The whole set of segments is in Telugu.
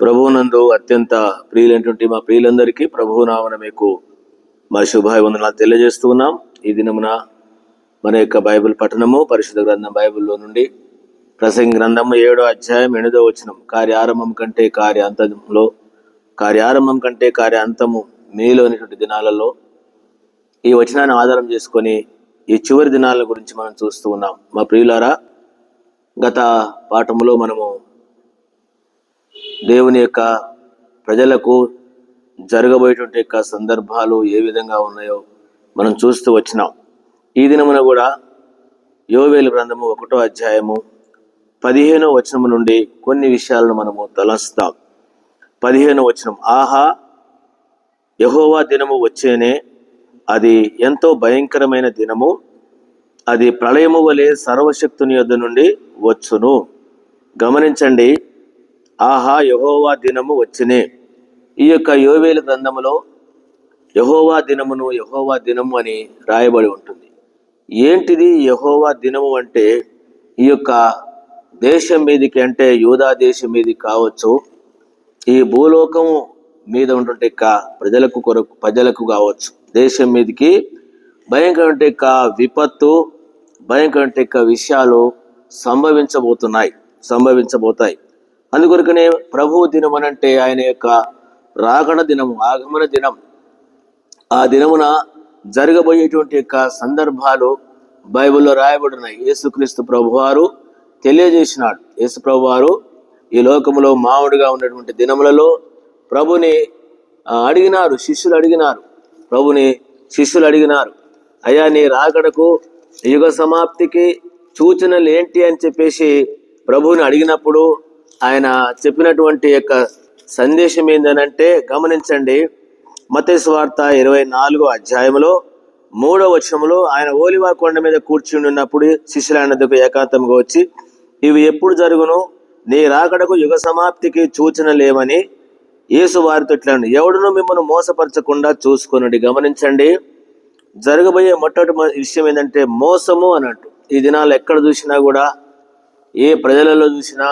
ప్రభువునందు అత్యంత ప్రియులైనటువంటి మా ప్రియులందరికీ ప్రభువు నామన మీకు మా శుభాభివందనాలు తెలియజేస్తూ ఉన్నాం. ఈ దినమున మన యొక్క బైబిల్ పఠనము పరిశుద్ధ గ్రంథం బైబిల్లో నుండి ప్రసంగ గ్రంథము ఏడో అధ్యాయం ఎనిమిదో వచనం. కార్యారంభం కంటే కార్యాంతంలో కార్యారంభం కంటే కార్యాంతము మీలోనేటువంటి దినాలలో ఈ వచనాన్ని ఆధారం చేసుకొని ఈ చివరి దినాల గురించి మనం చూస్తూ ఉన్నాం. మా ప్రియులారా గత పాఠములో మనము దేవుని యొక్క ప్రజలకు జరగబోయేటువంటి యొక్క సందర్భాలు ఏ విధంగా ఉన్నాయో మనం చూస్తూ వచ్చినాం. ఈ దినమున కూడా యోవేలు గ్రంథము ఒకటో అధ్యాయము పదిహేనో వచనము నుండి కొన్ని విషయాలను మనము తలస్తాం పదిహేనో వచనం ఆహా యహోవా దినము వచ్చేనే అది ఎంతో భయంకరమైన దినము. అది ప్రళయము వలె సర్వశక్తుని యొద్ద నుండి వచ్చును. గమనించండి ఆహా యహోవా దినము వచ్చినే. ఈ యొక్క యోవేలు గ్రంథములో యహోవా దినమును యహోవా దినము అని రాయబడి ఉంటుంది. ఏంటిది యహోవా దినము అంటే? ఈ యొక్క దేశం మీదికి అంటే యూదా దేశం మీది కావచ్చు. ఈ భూలోకము మీద ఉంటుంటే యొక్క ప్రజలకు కొరకు ప్రజలకు కావచ్చు. దేశం మీదకి భయంకర యొక్క విపత్తు భయంకర యొక్క విషయాలు సంభవించబోతున్నాయి సంభవించబోతాయి. అందుకొరకనే ప్రభు దినం అనంటే ఆయన యొక్క రాగణ దినము ఆగమన దినం. ఆ దినమున జరగబోయేటువంటి యొక్క సందర్భాలు బైబిల్లో రాయబడినాయి యేసుక్రీస్తు ప్రభువారు తెలియజేసినాడు. యేసు ప్రభువారు ఈ లోకములో మామిడిగా ఉన్నటువంటి దినములలో ప్రభుని అడిగినారు శిష్యులు అడిగినారు. ప్రభుని శిష్యులు అడిగినారు అయ్యా నీ రాకడకు యుగ సమాప్తికి సూచనలు ఏంటి? అని చెప్పేసి ప్రభువుని అడిగినప్పుడు ఆయన చెప్పినటువంటి యొక్క సందేశం ఏంటనంటే గమనించండి. మతేసు వార్త ఇరవై నాలుగో అధ్యాయంలో మూడో వచనంలో ఆయన ఓలివా కొండ మీద కూర్చుని ఉన్నప్పుడు శిష్యులైనందుకు ఏకాంతంగా వచ్చి ఇవి ఎప్పుడు జరుగును? నీ రాకడకు యుగ సమాప్తికి సూచన లేవని యేసు వారితో ఇట్లా ఎవడును మిమ్మల్ని మోసపరచకుండా చూసుకొనండి. గమనించండి. జరగబోయే మొట్టమొదటి విషయం ఏంటంటే మోసము అన్నట్టు ఈ దినాలు ఎక్కడ చూసినా కూడా ఏ ప్రజలలో చూసినా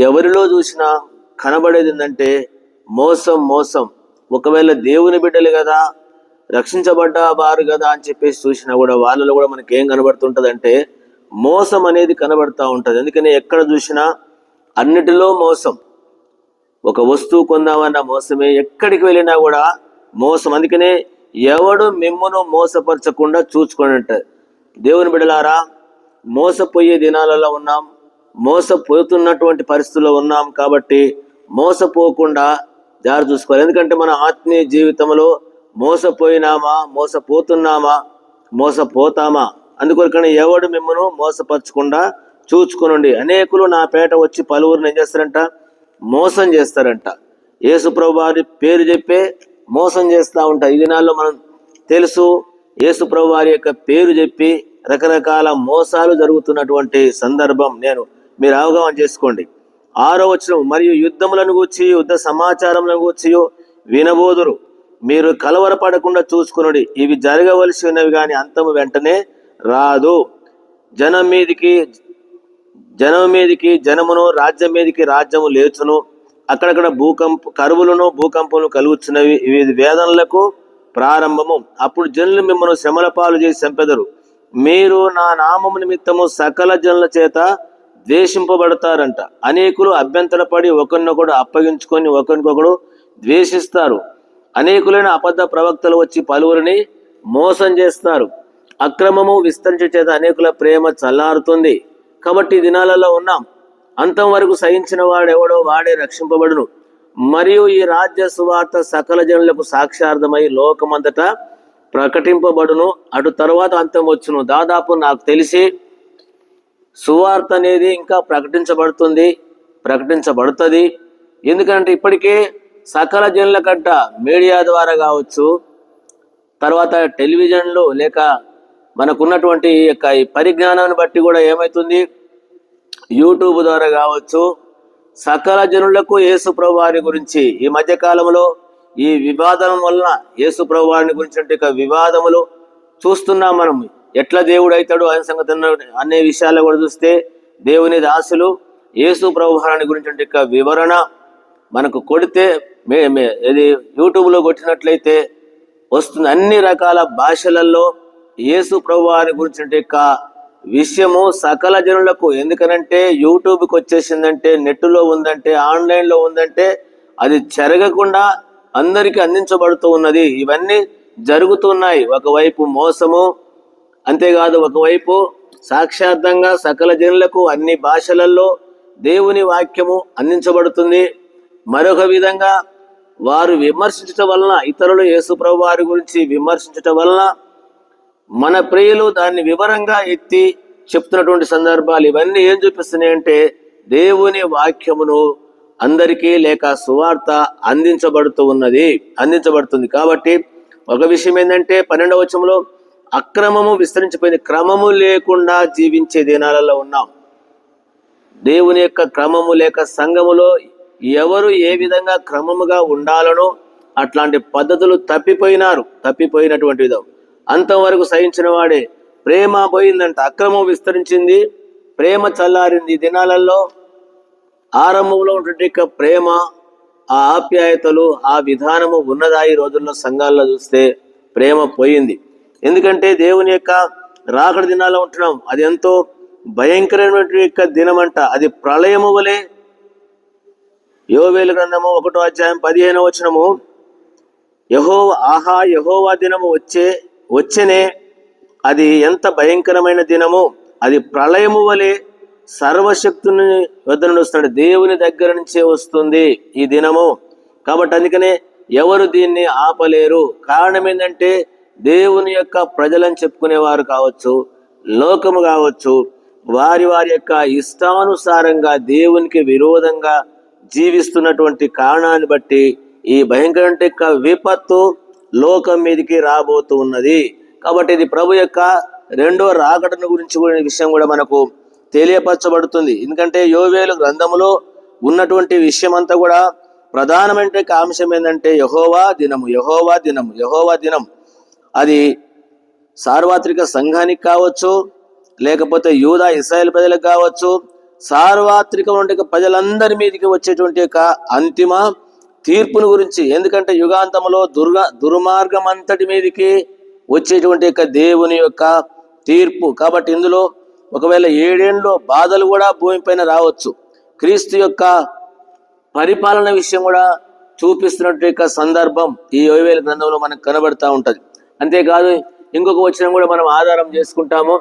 ఎవరిలో చూసినా కనబడేది ఏంటంటే మోసం మోసం. ఒకవేళ దేవుని బిడ్డలు కదా రక్షించబడ్డ వారు కదా అని చెప్పేసి చూసినా కూడా వాళ్ళలో కూడా మనకి ఏం కనబడుతుంటుంది అంటే మోసం అనేది కనబడుతూ ఉంటుంది. అందుకని ఎక్కడ చూసినా అన్నిటిలో మోసం. ఒక వస్తువు కొందామన్న మోసమే ఎక్కడికి వెళ్ళినా కూడా మోసం. అందుకనే ఎవడు మిమ్మను మోసపరచకుండా చూసుకోండి దేవుని బిడలారా మోసపోయే దినాలలో ఉన్నాం. మోసపోతున్నటువంటి పరిస్థితుల్లో ఉన్నాం కాబట్టి మోసపోకుండా జాగ్రత్త చూసుకోవాలి. ఎందుకంటే మన ఆత్మీయ జీవితంలో మోసపోయినామా మోసపోతున్నామా మోసపోతామా? అందుకొరకని ఎవడు మిమ్మను మోసపరచకుండా చూచుకునండి. అనేకులు నా పేట వచ్చి పలువురిని ఏం చేస్తారంట? మోసం చేస్తారంట. యేసుప్రభు వారి పేరు చెప్పే మోసం చేస్తూ ఉంటారు. ఈ దినాల్లో మనం తెలుసు యేసుప్రభు వారి యొక్క పేరు చెప్పి రకరకాల మోసాలు జరుగుతున్నటువంటి సందర్భం. నేను మీరు అవగాహన చేసుకోండి. ఆరో వచనం మరియు యుద్ధములను గూర్చి యుద్ధ సమాచారములను గూర్చి వినబోదురు. మీరు కలవరపడకుండా చూసుకునుడి. ఇవి జరగవలసి ఉన్నవి కానీ అంతము వెంటనే రాదు. జనం మీదికి జనం మీదికి జనమును రాజ్యం మీదికి రాజ్యము లేచును. అక్కడక్కడ భూకంప కరువులను భూకంపములు కలుగుతున్నవి ఇవి వేదనలకు ప్రారంభము. అప్పుడు జనులు మిమ్మల్ని శ్రమల పాలు చేసి చంపెదరు. మీరు నా నామము నిమిత్తము సకల జనుల చేత ద్వేషింపబడతారంట. అనేకులు అభ్యంతరపడి ఒకరినొకడు అప్పగించుకొని ఒకరికొకడు ద్వేషిస్తారు. అనేకులైన అబద్ధ ప్రవక్తలు వచ్చి పలువురిని మోసం చేస్తారు. అక్రమము విస్తరించే చేత అనేకుల ప్రేమ చల్లారుతుంది. కాబట్టి ఈ దినాలలో ఉన్నాం. అంతం వరకు సహించిన వాడెవడో వాడే రక్షింపబడును. మరియు ఈ రాజ్య సువార్త సకల జనులకు సాక్షార్థమై లోకమంతటా ప్రకటింపబడును. అటు తర్వాత అంతం వచ్చును. దాదాపు నాకు తెలిసి సువార్త అనేది ఇంకా ప్రకటించబడుతుంది ప్రకటించబడుతుంది. ఎందుకంటే ఇప్పటికే సకల జనుల కంట మీడియా ద్వారా కావచ్చు తర్వాత టెలివిజన్లు లేక మనకున్నటువంటి యొక్క ఈ పరిజ్ఞానాన్ని బట్టి కూడా ఏమవుతుంది యూట్యూబ్ ద్వారా కావచ్చు సకల జనులకు యేసు ప్రభు వారి గురించి ఈ మధ్య కాలంలో ఈ వివాదం వలన యేసు ప్రభు వారిని గురించి వివాదములు చూస్తున్నాం మనం. ఎట్లా దేవుడు అవుతాడు ఆయన సంగతి అనే విషయాలు కూడా చూస్తే దేవుని దాసులు యేసు ప్రభుహారాన్ని గురించి యొక్క వివరణ మనకు కొడితే మే మే ఇది యూట్యూబ్లో కొట్టినట్లయితే వస్తుంది. అన్ని రకాల భాషలలో యేసు ప్రభువారి గురించి యొక్క విషయము సకల జనులకు ఎందుకనంటే యూట్యూబ్కి వచ్చేసిందంటే నెట్లో ఉందంటే ఆన్లైన్లో ఉందంటే అది జరగకుండా అందరికీ అందించబడుతూ ఉన్నది. ఇవన్నీ జరుగుతున్నాయి. ఒకవైపు మోసము అంతేకాదు ఒకవైపు సాక్షార్థంగా సకల జనులకు అన్ని భాషలలో దేవుని వాక్యము అందించబడుతుంది. మరొక విధంగా వారు విమర్శించటం వలన ఇతరులు యేసుప్రభు వారి గురించి విమర్శించటం వలన మన ప్రియులు దాన్ని వివరంగా ఎత్తి చెప్తున్నటువంటి సందర్భాలు ఇవన్నీ ఏం చూపిస్తున్నాయి అంటే దేవుని వాక్యమును అందరికీ లేక సువార్త అందించబడుతూ ఉన్నది అందించబడుతుంది. కాబట్టి ఒక విషయం ఏంటంటే పన్నెండవ వచనంలో అక్రమము విస్తరించిపోయింది. క్రమము లేకుండా జీవించే దినాలలో ఉన్నాం. దేవుని యొక్క క్రమము లేక సంఘములో ఎవరు ఏ విధంగా క్రమముగా ఉండాలనో అట్లాంటి పద్ధతులు తప్పిపోయినారు. తప్పిపోయినటువంటి విధం. అంతవరకు సహించిన వాడే ప్రేమ పోయిందంట. అక్రమం విస్తరించింది. ప్రేమ చల్లారింది. ఈ దినాలలో ఆరంభంలో ఉన్నటువంటి ప్రేమ ఆ ఆప్యాయతలు ఆ విధానము ఉన్నదా ఈ రోజుల్లో సంఘాల్లో చూస్తే ప్రేమ పోయింది. ఎందుకంటే దేవుని యొక్క రాకడ దినాల్లో ఉంటున్నాం. అది ఎంతో భయంకరమైనటువంటి యొక్క దినమంట. అది ప్రళయము వలె. యోవేలు గ్రంథము ఒకటో అధ్యాయం పదిహేను వచనము. యహో ఆహా యహోవా దినము వచ్చే వచ్చనే అది ఎంత భయంకరమైన దినము. అది ప్రళయము వలె సర్వశక్తుని వద్ద నుండి వస్తున్నాడు. దేవుని దగ్గర నుంచే వస్తుంది ఈ దినము. కాబట్టి అందుకనే ఎవరు దీన్ని ఆపలేరు. కారణం ఏంటంటే దేవుని యొక్క ప్రజలని చెప్పుకునేవారు కావచ్చు లోకము కావచ్చు వారి వారి యొక్క ఇష్టానుసారంగా దేవునికి విరోధంగా జీవిస్తున్నటువంటి కారణాన్ని బట్టి ఈ భయంకర యొక్క విపత్తు లోకం మీదకి రాబోతూ ఉన్నది. కాబట్టి ఇది ప్రభు యొక్క రెండో రాకటను గురించి కూడా విషయం కూడా మనకు తెలియపరచబడుతుంది. ఎందుకంటే యోవేలు గ్రంథములో ఉన్నటువంటి విషయం అంతా కూడా ప్రధానమైన అంశం ఏంటంటే యహోవా దినము యహోవా దినము యహోవా దినం. అది సార్వత్రిక సంఘానికి కావచ్చు లేకపోతే యూదా ఇస్రాయల్ ప్రజలకు కావచ్చు సార్వత్రిక ప్రజలందరి మీదకి వచ్చేటువంటి యొక్క అంతిమ తీర్పును గురించి ఎందుకంటే యుగాంతంలో దుర్గా దుర్మార్గం అంతటి మీదకి వచ్చేటువంటి యొక్క దేవుని యొక్క తీర్పు. కాబట్టి ఇందులో ఒకవేళ ఏడేండ్లో బాధలు కూడా భూమిపైన రావచ్చు. క్రీస్తు యొక్క పరిపాలన విషయం కూడా చూపిస్తున్నట్టు యొక్క సందర్భం ఈ యోవేల గ్రంథంలో మనకు కనబడతా ఉంటుంది. అంతేకాదు ఇంకొక వచనం కూడా మనం ఆధారం చేసుకుంటాము.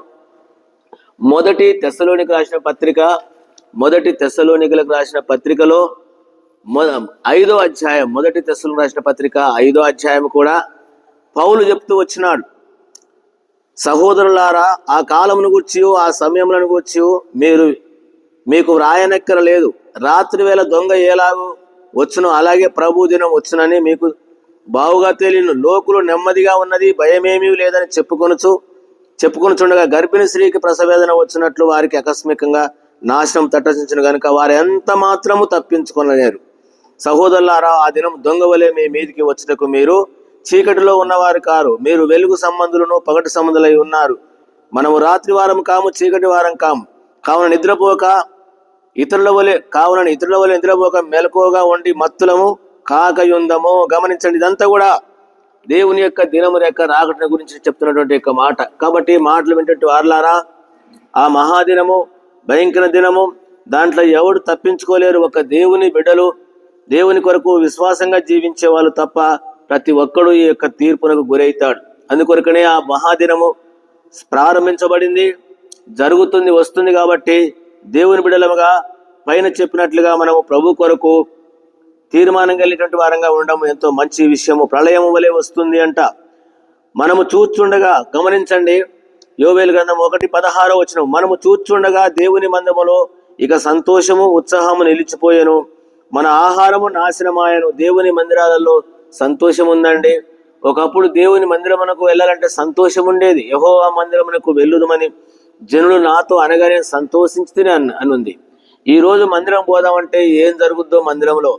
మొదటి తెస్సలోనికి రాసిన పత్రిక మొదటి తెస్సలోనికలకు రాసిన పత్రికలో ఐదో అధ్యాయం మొదటి తెస్సలు రాసిన పత్రిక ఐదో అధ్యాయం కూడా పౌలు చెప్తూ వచ్చినాడు. సహోదరులారా ఆ కాలమును గుర్చి ఆ సమయములను గుర్చి మీరు మీకు రాయనెక్కర లేదు. రాత్రి వేళ దొంగ ఎలాగో వచ్చును అలాగే ప్రభు దినం వచ్చునని మీకు బావుగా తేలిను లోకులు నెమ్మదిగా ఉన్నది భయమేమీ లేదని చెప్పుకొనుచు చెప్పుకొనుచుండగా గర్భిణీ స్త్రీకి ప్రసవేదన వచ్చినట్లు వారికి ఆకస్మికంగా నాశనం తట్టసించిన గనుక వారు ఎంత మాత్రము తప్పించుకొనలేరు. సహోదరులారా ఆ దినం దొంగ వలె మీ మీదికి వచ్చుటకు మీరు చీకటిలో ఉన్నవారు కారు. మీరు వెలుగు సంబంధులను పగటి సంబంధులై ఉన్నారు. మనము రాత్రి వారం కాము చీకటి వారం కాము. కావున నిద్రపోక ఇతరుల వలె కావున ఇతరుల వలె నిద్రపోక మెలకువగా ఉండి మత్తులము కాకయుందము. గమనించండి ఇదంతా కూడా దేవుని యొక్క దినము యొక్క రాకటన గురించి చెప్తున్నటువంటి యొక్క మాట. కాబట్టి మాటలు వింటే వార్లారా ఆ మహాదినము భయంకర దినము దాంట్లో ఎవడు తప్పించుకోలేరు. ఒక దేవుని బిడ్డలు దేవుని కొరకు విశ్వాసంగా జీవించే వాళ్ళు తప్ప ప్రతి ఒక్కడు ఈ యొక్క తీర్పునకు గురవుతాడు అందుకొరకనే ఆ మహాదినము ప్రారంభించబడింది జరుగుతుంది వస్తుంది కాబట్టి దేవుని బిడలముగా పైన చెప్పినట్లుగా మనము ప్రభు కొరకు తీర్మానం కలిగినటువంటి వారంగా ఉండడం ఎంతో మంచి విషయము. ప్రళయము వలె వస్తుంది అంట. మనము చూచుండగా గమనించండి యోవేలు గ్రంథం ఒకటి పదహారో వచ్చిన మనము చూచుండగా దేవుని మందములో ఇక సంతోషము ఉత్సాహము నిలిచిపోయాను. మన ఆహారము నాశనమాయను. దేవుని మందిరాలలో సంతోషం ఉందండి ఒకప్పుడు దేవుని మందిరమునకు వెళ్ళాలంటే సంతోషం ఉండేది యహో ఆ మందిరమునకు వెళ్ళుదమని జనులు నాతో అనగానే సంతోషించితేనే అన్ అనుంది. ఈ రోజు మందిరం పోదామంటే ఏం జరుగుద్దో మందిరంలో?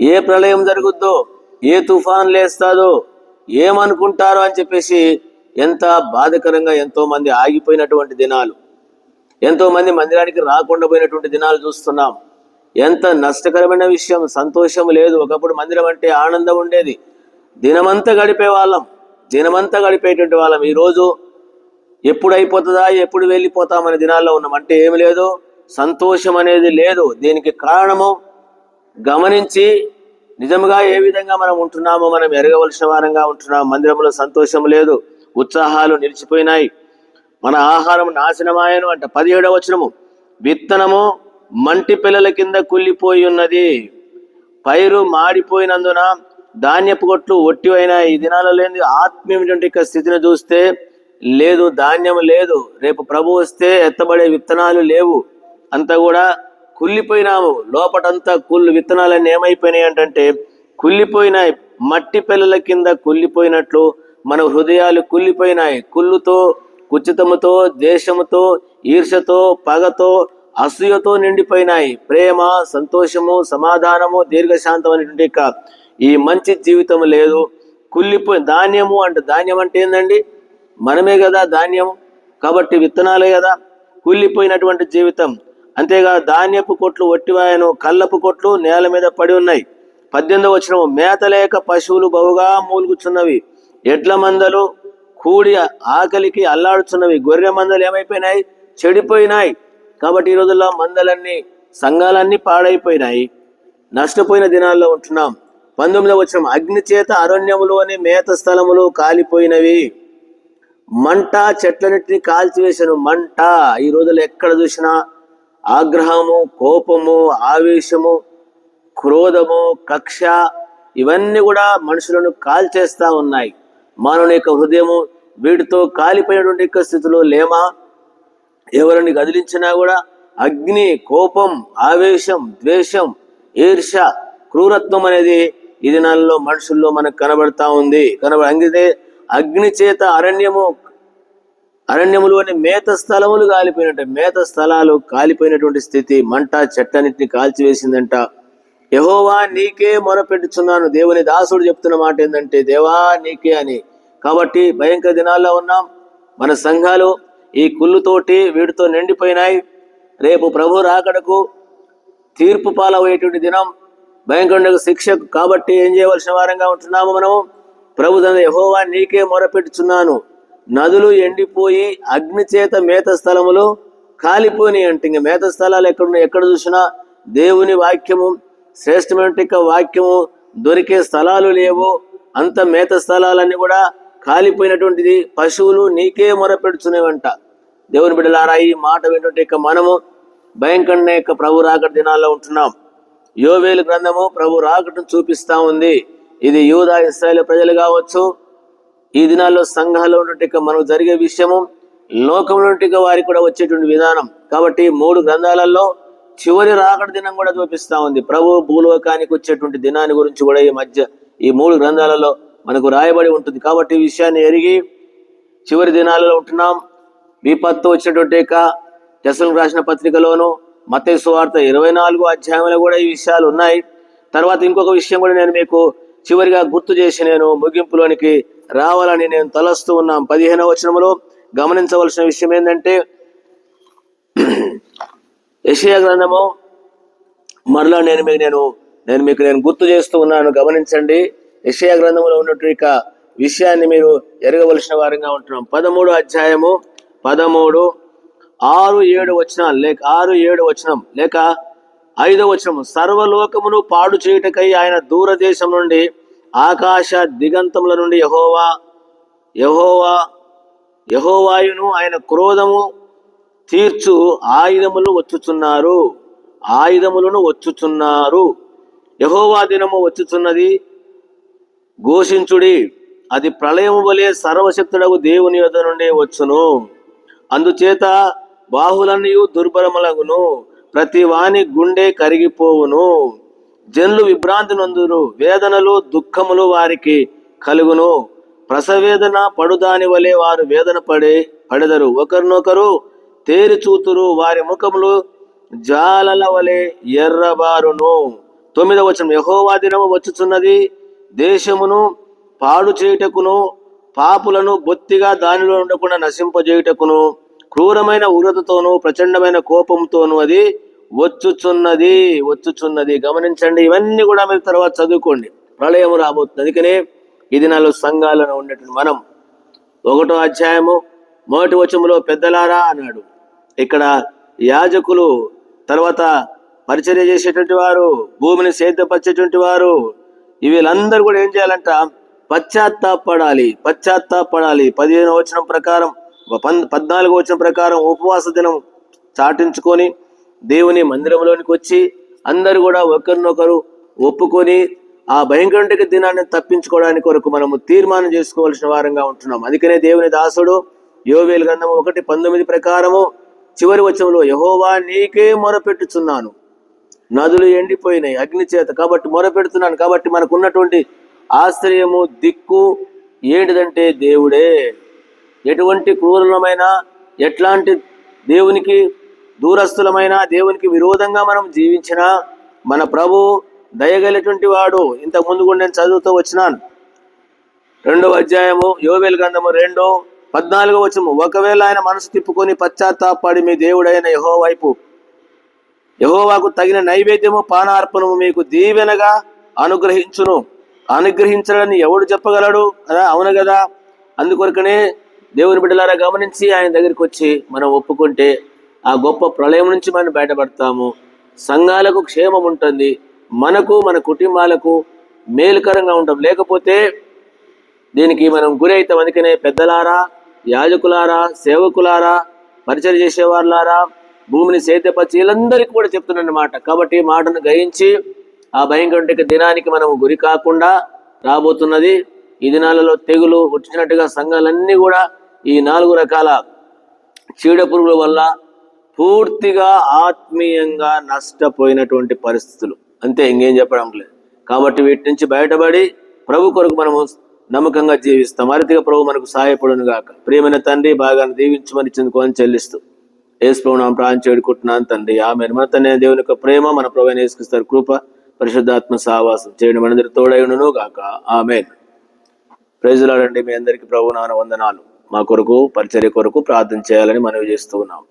ఏ ప్రళయం జరుగుద్దో ఏ తుఫాన్ లేస్తాదో ఏమనుకుంటారో అని చెప్పేసి ఎంత బాధకరంగా ఎంతో మంది ఆగిపోయినటువంటి దినాలు. ఎంతో మంది మందిరానికి రాకుండా పోయినటువంటి దినాలు చూస్తున్నాం. ఎంత నష్టకరమైన విషయం సంతోషం లేదు. ఒకప్పుడు మందిరం అంటే ఆనందం ఉండేది. దినమంతా గడిపే వాళ్ళం. దినమంతా గడిపేటువంటి వాళ్ళం. ఈరోజు ఎప్పుడు అయిపోతుందా ఎప్పుడు వెళ్ళిపోతామనే దినాల్లో ఉన్నాం. అంటే ఏమి లేదు. సంతోషం అనేది లేదు. దీనికి కారణము గమనించి నిజముగా ఏ విధంగా మనం ఉంటున్నామో మనం ఎరగవలసిన వారంగా ఉంటున్నాం. మందిరంలో సంతోషం లేదు ఉత్సాహాలు నిలిచిపోయినాయి. మన ఆహారం నాశనమాయను అంట పదిహేడవ వచనము. విత్తనము మంటి పిల్లల కింద కుళ్ళిపోయి ఉన్నది. పైరు మాడిపోయినందున ధాన్యపు కొట్లు ఒట్టివైన ఈ దినాలలో లేని ఆత్మీయమైనటువంటి స్థితిని చూస్తే లేదు ధాన్యం లేదు. రేపు ప్రభు వస్తే ఎత్తబడే విత్తనాలు లేవు. అంతా కూడా కుళ్ళిపోయినాము లోపటంతా కుళ్ళు విత్తనాలన్నీ ఏమైపోయినాయి అంటే కుళ్ళిపోయినాయి. మట్టి పిల్లల కింద కుళ్ళిపోయినట్లు మన హృదయాలు కుళ్ళిపోయినాయి. కుళ్ళుతో కుచితముతో దేశముతో ఈర్షతో పగతో అసూయతో నిండిపోయినాయి. ప్రేమ సంతోషము సమాధానము దీర్ఘశాంతం అనేటువంటి యొక్క ఈ మంచి జీవితం లేదు. కుళ్ళిపోయి ధాన్యము అంటే ధాన్యం అంటే ఏందండి? మనమే కదా ధాన్యం కాబట్టి విత్తనాలే కదా. కుళ్ళిపోయినటువంటి జీవితం. అంతేగా ధాన్యపు కొట్లు ఒట్టివాయను కళ్ళపు కొట్లు నేల మీద పడి ఉన్నాయి. పద్దెనిమిది వచ్చిన మేత లేక పశువులు బహుగా మూలుగుచున్నవి. ఎడ్ల మందలు కూడి ఆకలికి అల్లాడుచున్నవి. గొర్రె మందలు ఏమైపోయినాయి? చెడిపోయినాయి. కాబట్టి ఈ రోజుల్లో మందలన్నీ సంఘాలన్నీ పాడైపోయినాయి. నష్టపోయిన దినాల్లో ఉంటున్నాం. పంతొమ్మిదవ వచ్చిన అగ్ని చేత అరణ్యములోని మేత స్థలములు కాలిపోయినవి. మంట చెట్లన్నింటినీ కాల్చివేశాను. మంట ఈ రోజుల్లో ఎక్కడ చూసినా ఆగ్రహము కోపము ఆవేశము క్రోధము కక్ష ఇవన్నీ కూడా మనుషులను కాల్చేస్తా ఉన్నాయి. మానవుని యొక్క హృదయము వీటితో కాలిపోయినటువంటి యొక్క స్థితిలో లేమా? ఎవరిని కదిలించినా కూడా అగ్ని కోపం ఆవేశం ద్వేషం ఈర్ష క్రూరత్వం అనేది ఈ దినాల్లో మనుషుల్లో మనకు కనబడతా ఉంది. కనబ అంగితే అగ్ని చేత అరణ్యము అరణ్యములోని మేత స్థలములు కాలిపోయినట్టు మేత స్థలాలు కాలిపోయినటువంటి స్థితి. మంట చెట్టన్నిటిని కాల్చివేసిందంట. యహోవా నీకే మొరపెట్టుచున్నాను. దేవుని దాసుడు చెప్తున్న మాట ఏంటంటే దేవా నీకే అని. కాబట్టి భయంకర దినాల్లో ఉన్నాం. మన సంఘాలు ఈ కుళ్ళుతోటి వీటితో నిండిపోయినాయి. రేపు ప్రభు రాకడకు తీర్పు పాలయ్యేటువంటి దినం. భయంకర శిక్ష కాబట్టి ఏం చేయవలసిన వారంగా ఉంటున్నాము మనము? ప్రభు తన యహోవా నీకే మొరపెట్టుచున్నాను. నదులు ఎండిపోయి అగ్నిచేత మేత స్థలములు కాలిపోయినాయి అంటే. ఇంక మేత స్థలాలు ఎక్కడ ఎక్కడ చూసినా దేవుని వాక్యము శ్రేష్టమైన వాక్యము దొరికే స్థలాలు లేవు. అంత మేత స్థలాలన్నీ కూడా కాలిపోయినటువంటిది పశువులు నీకే మొరపెడుచునేవంట. దేవుని బిడ్డలారా ఈ మాట వినటువంటి యొక్క మనము భయంకరణ యొక్క ప్రభు రాకటి దినాల్లో ఉంటున్నాం. యోవేలు గ్రంథము ప్రభు రాకటను చూపిస్తా ఉంది. ఇది యూదా ఇస్రాయేల్ ప్రజలు కావచ్చు ఈ దినాల్లో సంఘాల్లో ఉన్నట్టు మనకు జరిగే విషయము లోకంలో వారికి కూడా వచ్చేటువంటి విధానం. కాబట్టి మూడు గ్రంథాలలో చివరి రాకడ దినం కూడా చూపిస్తా ఉంది. ప్రభు భూలోకానికి వచ్చేటువంటి దినాన్ని గురించి కూడా ఈ మధ్య ఈ మూడు గ్రంథాలలో మనకు రాయబడి ఉంటుంది. కాబట్టి ఈ విషయాన్ని ఎరిగి చివరి దినాలలో ఉంటున్నాం. విపత్తు వచ్చినటువంటి యొక్క రాసిన పత్రికలోను మత సువార్త ఇరవై నాలుగు అధ్యాయంలో కూడా ఈ విషయాలు ఉన్నాయి. తర్వాత ఇంకొక విషయం కూడా నేను మీకు చివరిగా గుర్తు చేసి నేను ముగింపులోనికి రావాలని నేను తలస్తూ ఉన్నాం. పదిహేనవ వచనంలో గమనించవలసిన విషయం ఏంటంటే యషయా గ్రంథము మరలా నేను మీకు నేను నేను మీకు నేను గుర్తు చేస్తూ ఉన్నాను. గమనించండి యషయా గ్రంథంలో ఉన్నటువంటి ఇక విషయాన్ని మీరు ఎరగవలసిన వారంగా ఉంటున్నాం. పదమూడు అధ్యాయము పదమూడు ఆరు ఏడు వచనాలు లేక ఆరు ఏడు వచనం లేక ఐదో వచనం సర్వలోకమును పాడు చేయుటకై ఆయన దూరదేశం నుండి ఆకాశ దిగంతముల నుండి యహోవా యహోవా యహోవాయును ఆయన క్రోధము తీర్చు ఆయుధములు వచ్చుచున్నారు. ఆయుధములను వచ్చుచున్నారు. యహోవా దినము వచ్చుచున్నది. ఘోషించుడి అది ప్రళయము వలె సర్వశక్తుడకు దేవుని యొద్ నుండి వచ్చును. అందుచేత బాహులన్నీ దుర్బలములగును ప్రతి వాని గుండె కరిగిపోవును. జనులు విభ్రాంతి నందురు వేదనలు దుఃఖములు వారికి కలుగును. ప్రసవేదన పడుదాని వలె వారు వేదన పడే పడెదరు. ఒకరినొకరు తేరి చూతురు. వారి ముఖములు జాలల వలె ఎర్రబారును. తొమ్మిదవ వచనం. యహోవా దినము వచ్చుచున్నది. దేశమును పాడు చేయుటకును పాపులను బొత్తిగా దానిలో ఉండకుండా నశింపజేయుటకును క్రూరమైన ఉగ్రతతోనూ ప్రచండమైన కోపంతోనూ అది వచ్చుచున్నది వచ్చుచున్నది. గమనించండి ఇవన్నీ కూడా మీరు తర్వాత చదువుకోండి. ప్రళయం రాబోతుంది. అందుకనే ఇది నాలుగు సంఘాలను ఉన్నటువంటి మనం ఒకటో అధ్యాయము మొదటి వచములో పెద్దలారా అన్నాడు. ఇక్కడ యాజకులు తర్వాత పరిచర్య చేసేటువంటి వారు భూమిని సేద్యపరిచేటువంటి వారు వీళ్ళందరూ కూడా ఏం చేయాలంట? పశ్చాత్తాపడాలి పశ్చాత్తాపడాలి. పదిహేను వచనం ప్రకారం పన్ పద్నాలుగు వచనం ప్రకారం ఉపవాస దినం చాటించుకొని దేవుని మందిరంలోనికి వచ్చి అందరూ కూడా ఒకరినొకరు ఒప్పుకొని ఆ భయంకర దినాన్ని తప్పించుకోవడానికి కొరకు మనము తీర్మానం చేసుకోవాల్సిన వారంగా ఉంటున్నాం. అందుకనే దేవుని దాసుడు యోవేలు గ్రంథము ఒకటి పంతొమ్మిది ప్రకారము చివరి వచనంలో యహోవా నీకే మొరపెట్టుచున్నాను. నదులు ఎండిపోయినాయి అగ్ని చేత కాబట్టి మొరపెడుతున్నాను. కాబట్టి మనకు ఉన్నటువంటి ఆశ్రయము దిక్కు ఏంటిదంటే దేవుడే. ఎటువంటి క్రూరమైన ఎట్లాంటి దేవునికి దూరస్థులమైన దేవునికి విరోధంగా మనం జీవించిన మన ప్రభు దయగలిటువంటి వాడు. ఇంతకుముందు కూడా నేను చదువుతూ వచ్చినాను. రెండవ అధ్యాయము యోవేలు గ్రంథము రెండు పద్నాలుగో వచ్చము ఒకవేళ ఆయన మనసు తిప్పుకొని పశ్చాత్తాపడి మీ దేవుడైన యహో వైపు యహోవాకు తగిన నైవేద్యము పానార్పణము మీకు దీవెనగా అనుగ్రహించును. అనుగ్రహించడని ఎవడు చెప్పగలడు? కదా అవును కదా. అందుకొరకనే దేవుని బిడ్డలారా గమనించి ఆయన దగ్గరికి వచ్చి మనం ఒప్పుకుంటే ఆ గొప్ప ప్రళయం నుంచి మనం బయటపడతాము. సంఘాలకు క్షేమం ఉంటుంది. మనకు మన కుటుంబాలకు మేలుకరంగా ఉంటాం. లేకపోతే దీనికి మనం గురి అవుతాం. అందుకనే పెద్దలారా యాజకులారా సేవకులారా పరిచయం చేసేవారులారా భూమిని సేద్యపరిచి వీళ్ళందరికీ కూడా చెప్తున్నమాట కాబట్టి మాటను గ్రహించి ఆ భయంకర దినానికి మనం గురి కాకుండా రాబోతున్నది ఈ దినాలలో తెగులు వచ్చినట్టుగా సంఘాలన్నీ కూడా ఈ నాలుగు రకాల చీడ పురుగుల వల్ల పూర్తిగా ఆత్మీయంగా నష్టపోయినటువంటి పరిస్థితులు. అంతే ఇంకేం చెప్పడం లేదు. కాబట్టి వీటి నుంచి బయటపడి ప్రభు కొరకు మనము నమ్మకంగా జీవిస్తాం. అరితిగా ప్రభు మనకు సహాయపడును గాక ప్రియమైన తండ్రి బాగా దీవించమని చెందుకోని చెల్లిస్తూ ఏసు ప్రభు నామ ప్రాణం చేడుకుంటున్నాను తండ్రి. ఆమె మన తన దేవుని యొక్క ప్రేమ మన ప్రభు నేసుకిస్తారు కృప పరిశుద్ధాత్మ సహవాసం చేయడం మనందరి తోడైనను గాక ఆమె ప్రజలాడండి మీ అందరికీ ప్రభు నాన్న వందనాలు. మా కొరకు పరిచర్య కొరకు ప్రార్థన చేయాలని మనవి చేస్తూ ఉన్నాం.